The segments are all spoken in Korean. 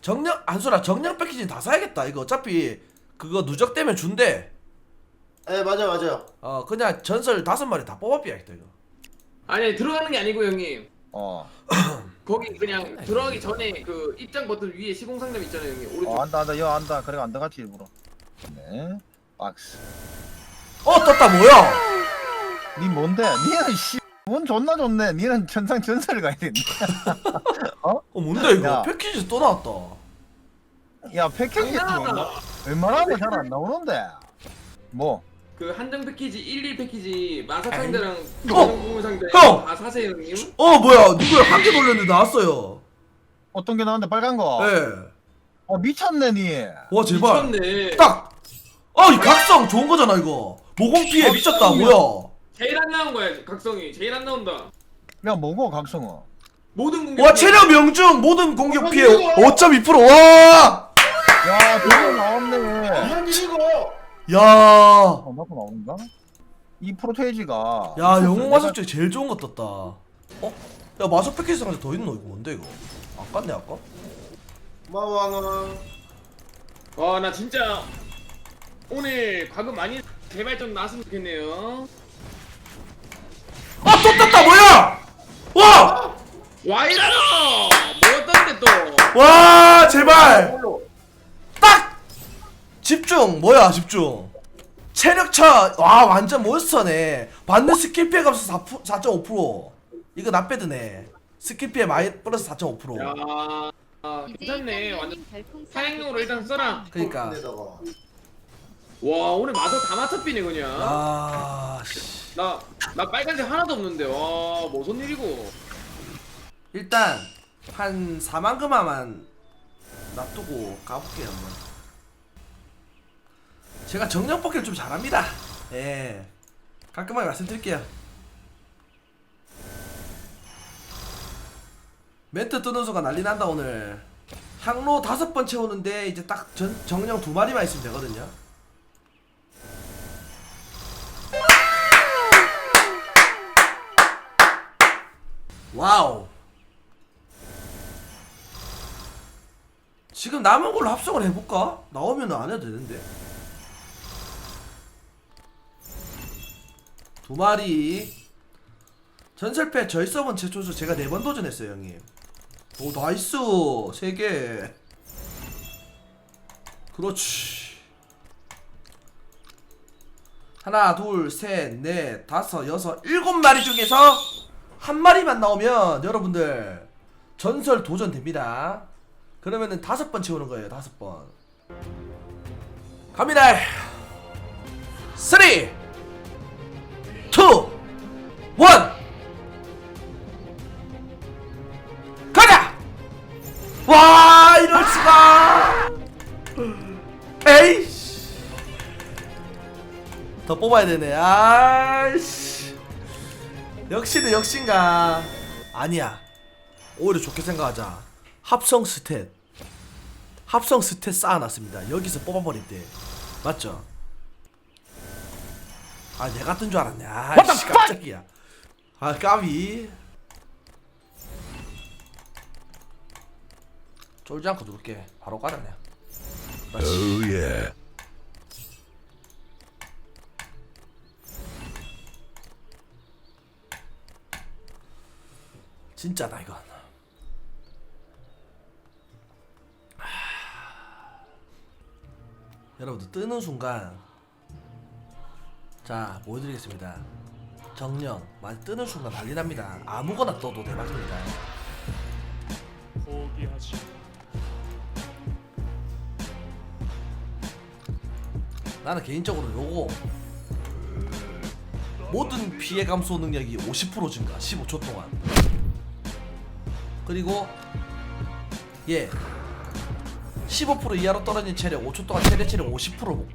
정령 안수라 정령 패키지 다 사야겠다 이거 어차피 그거 누적되면 준대 예 맞아 맞아요. 어 그냥 전설 다섯 마리 다 뽑아비야겠다 이거 아니 들어가는 게 아니고 형님 어. 거기 그냥 들어가기 전에 그 입장 버튼 위에 시공 상점 있잖아요 형님 오른쪽 어 안다 안다 여 안다 그래 안 들어갔지 일부러. 네. 박스. 어 떴다 뭐야 니 뭔데? 니는 씨. 운 존나 좋네. 니는 천상 전설 가야 된다. 어 뭔데 이거 야. 패키지 또 나왔다 야 패키지 장난하나? 웬만하면 잘 안 나오는데. 뭐? 그 한정 패키지 1, 2 패키지 마사 에이. 상자랑 어! 형! 다 사세요 형님 어 뭐야 누구야 한 개 돌렸는데 나왔어요 어떤 게 나왔는데 빨간 거? 예와 어 미쳤네 니. 제발 미쳤네 딱 아 이 각성 좋은 거잖아 이거 모공 피해 미쳤다 뭐야 제일 안 나온 거야 각성이 제일 안 나온다 야 뭐고 각성어? 모든 공격 와 체력 명중 모든 공격 피해 5.2%와 야 드디어 나왔네. 이런 일이고. 야, 어 나도 나오는가? 이 프로테이지가. 야 영웅 마석 중에 제일 좋은 거 떴다. 어? 야 마석 패키지 상자 더 있노 이거 뭔데 이거? 안 깠네 아까? 고마워는. 와나 진짜 오늘 과금 많이 제발 좀 나왔으면 좋겠네요 아또 떴다 뭐야? 와! 와이라노! 뭐였던데 또? 와 제발. 딱! 집중! 뭐야 집중? 체력차! 와 완전 몬스터네. 받는 스킬 피해 4%, 4.5% 이거 나빼드네. 스킬 피해 마이 플러스 4.5%야 아, 괜찮네. 완전 사양용으로 일단 써라. 그니까. 데다가. 와 오늘 마저 다 맞춰비네 그냥. 아 씨. 나, 나 빨간색 하나도 없는데. 와 무슨 일이고 일단 한 4만 금화만 놔두고 가볼게요 한번. 제가 정령 뽑기를 좀 잘합니다. 예. 깔끔하게 말씀드릴게요. 멘트 뜨는 순간 난리 난다 오늘. 향로 다섯 번 채우는데 이제 딱 전, 정령 두 마리만 있으면 되거든요. 와우 지금 남은 걸로 합성을 해볼까? 나오면 안 해도 되는데. 두 마리. 전설패 서번 최초수 제가 네 번 도전했어요 형님. 오 나이스. 세개. 그렇지. 하나 둘셋넷 다섯 여섯 일곱 마리 중에서 한 마리만 나오면 여러분들 전설 도전 됩니다 그러면은 다섯 번 채우는 거예요 다섯 번. 갑니다. 3 2 1 가자! 와 이럴 수가. 에이씨. 더 뽑아야 되네. 아이씨. 역시는 역신가. 아니야. 오히려 좋게 생각하자 합성 스탯. 합성 스탯 쌓아놨습니다. 여기서 뽑아버릴 때. 맞죠? 아 내가 뜬 줄 알았네. 아이씨 깜짝이야. 아 까비. 쫄지 않고 누를게. 바로 가자 그냥 그렇지. 진짜다 이건 여러분들 뜨는 순간 자 보여드리겠습니다. 정령 많이 뜨는 순간 난리 납니다. 아무거나 떠도 대박입니다. 포기하지 나는 개인적으로 요거 모든 피해 감소 능력이 50% 증가 15초 동안. 그리고 예. 얘15% 이하로 떨어진 체력 5초 동안 최대 체력 50% 복구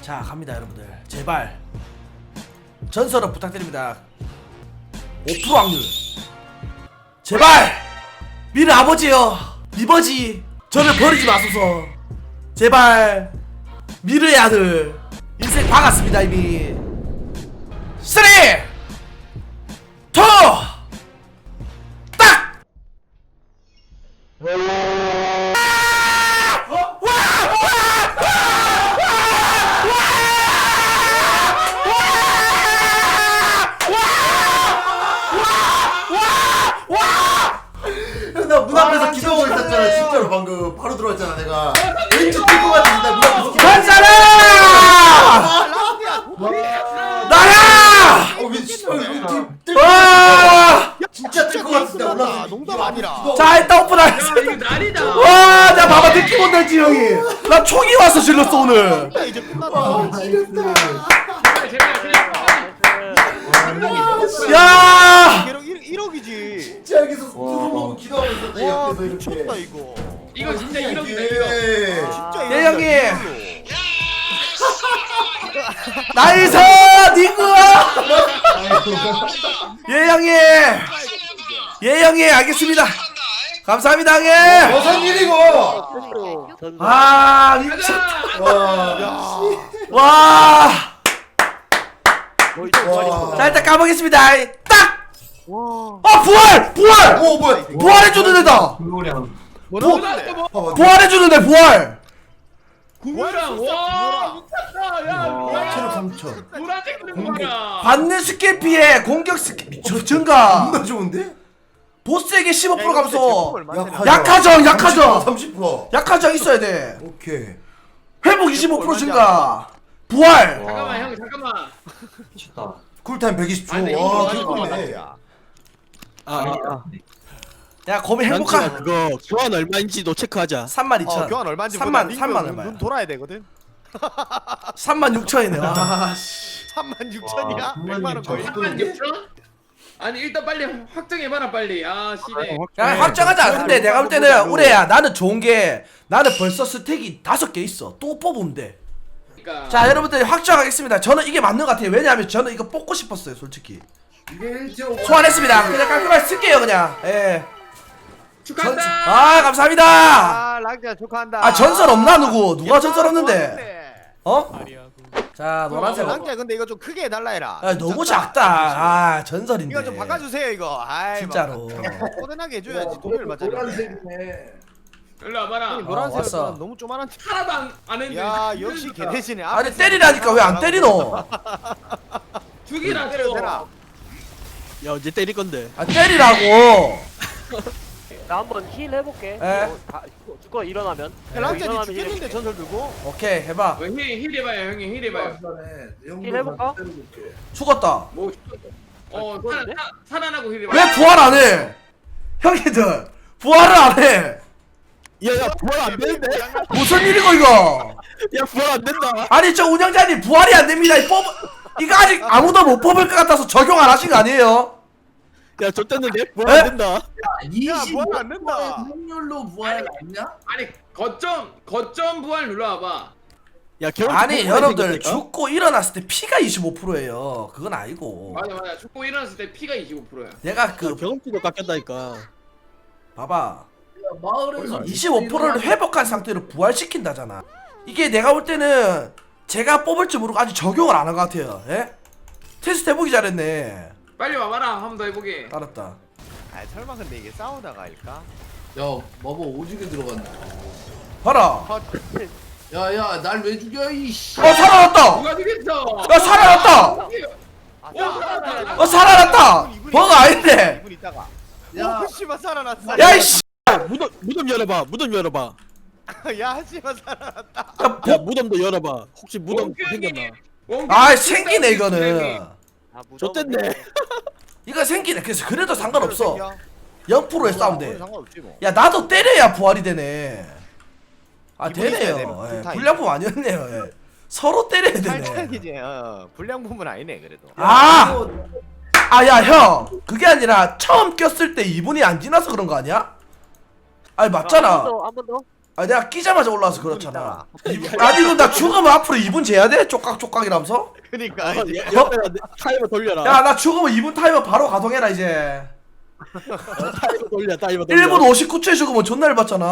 자 갑니다 여러분들. 제발. 전설은 부탁드립니다. 5% 확률. 제발! 미르 아버지여. 이버지 저를 버리지 마소서. 제발. 미르의 아들. 인생 박았습니다 이미. 3 2 와서 질렀어 오늘. 야, 이제 끝났다. 아 지렸다 제발 그냥 야, 계속 1억이지. 진짜 여기서 누르고 기도하고 있었다 와, 옆에서 미쳤다 이렇게 이거. 이거 진짜 1억이다 이거 예. 진짜 형님. 나이스 니그. 예 형님. 예 형님 알겠습니다. 감사합니다 형님. 무슨 일이고 아 미쳤다. 가자 와 와. 와. 자 일단 까보겠습니다. 딱. 아 부활 부활 오 뭐야 부활해 주는 애다. 뭐라도 뭐 봐봐 부활해 주는 애 부활. 구구랑 와 미쳤다 야 체력 뭐야 3천 노란색 그런 거야 받는 스킬 피해 공격 스킬 저- 증가. 겁나 좋은데? 보스에게 15% 감소. 약하죠 약하정 30% 약하정 있어야 돼. 오케이 회복 25% 증가. 부활. 잠깐만 형 잠깐만 쿨타임 아니, 120초 이거 와 하는 거 개꿀이네 야. 아, 아, 야 거미 행복한. 그거 교환 얼마인지도 체크하자. 3만 2천. 어, 교환 얼마인지 3만 3만 얼마야? 눈 돌아야 되거든. 3만 6천이네. 와. 아씨 3만 6천이야? 100만 원 거의. 3만 6천? 아니 일단 빨리 확정해봐라 빨리 아 시대 야 확정하자. 근데 내가 볼 때는 우레야 나는 좋은 게 나는 벌써 스택이 다섯 개 있어. 또 뽑으면 돼. 그러니까 자 여러분들 확정하겠습니다. 저는 이게 맞는 것 같아요. 왜냐하면 저는 이거 뽑고 싶었어요, 솔직히. 이게 1조 소환했습니다. 그냥 깔끔하게 쓸게요, 그냥. 예. 전, 축하한다 아 감사합니다. 아, 랑자 축하한다. 아 전설 없나 누구? 누가 전설 없는데? 좋았는데. 어? 자 노란색. 랑자 근데 이거 좀 크게 해달라 해라. 아 너무 작다. 아 전설인데. 이거 좀 바꿔주세요 이거. 아이, 진짜로. 막 꼬든하게 해줘야지 돈이 얼마짜리. 일로 와봐라 어, 노란색 왔어. 너무 쪼만한. 하나도 안, 안 했는데 야 역시 개대신에. 아니 때리라니까 왜 안 때리노? 죽이라 때려도 되나? 야, 이제 때릴 건데. 아 때리라고. 나 한번 힐 해볼게. 에? 어, 다 죽고, 죽고 일어나면. 일어나면 죽겠는데 힐 해볼게. 전설 들고. 오케이 해봐. 어, 힐, 힐 해봐요 형님 힐 해봐요 힐 해볼까? 죽었다. 뭐 어, 살아, 죽었는데? 사- 살아나고 힐 해봐요 왜 부활 안 해? 형님들 부활을 안 해. 야, 야, 부활 안 되는데? 무슨 일이고 이거? 야, 부활 안 된다. 아니 저 운영자님 부활이 안 됩니다. 이 뽑 이거 아직 아무도 못 뽑을 것 같아서 적용 안 하신 거 아니에요? 야? 부활 에? 안 된다. 야 뭐야 안 된다. 아니 거점 거점 부활 눌러와봐 야, 결혼 아니 여러분들 죽고 일어났을 때 피가 25%예요. 그건 아니고. 맞아 맞아 죽고 일어났을 때 피가 25%야 내가 그 경험치도 깎였다니까. 봐봐. 25%를 회복한 상태로 부활시킨다잖아. 이게 내가 볼 때는 제가 뽑을지 모르고 아직 적용을 안 한 것 같아요. 예? 테스트 해보기 잘했네. 빨리 와봐라 한 번 더 해보게 알았다. 아 설마 근데 이게 싸우다가 일까? 야, 마법 오지게 들어갔네. 봐라. 야, 야, 날 왜 죽여, 이씨. 어 살아났다. 누가 죽였어 야 살아났다. 아, 살아났다. 어 살아났다. 버거 아닌데. 2분 있다가. 야. 오 씨발 살아났어. 야 이씨. 야, 무덤, 무덤 열어봐. 무덤 열어봐. 야 씨발 살아났다. 야, 야, 보... 무덤도 열어봐. 혹시 무덤 생겼나? 아 생기네. 이거는. 아, 좆됐네. 해. 이거 생기네. 그래서 그래도 상관없어. 생겨? 0%에 싸우면 돼. 상관없지 뭐. 야 나도 때려야 부활이 되네. 아 있어야 되네요. 되는 예, 풀타임. 불량품 아니었네요. 예. 서로 때려야 되네. 살짝이지. 어, 불량품은 아니네 그래도. 아! 아, 야, 형! 그게 아니라 처음 꼈을 때 2분이 안 지나서 그런 거 아니야? 아니, 맞잖아. 한번 더. 아, 내가 끼자마자 올라와서 그렇잖아. 아니, 그럼 나 죽으면 앞으로 2분 재야 돼? 쪽각쪽각이라면서? 그러니까 어, 이제 야, 옆에다 내- 타이머 돌려라. 야, 나 죽으면 2분 타이머 바로 가동해라, 이제. 타이머 돌려, 타이머 돌려. 1분 59초에 죽으면 존나 열받잖아.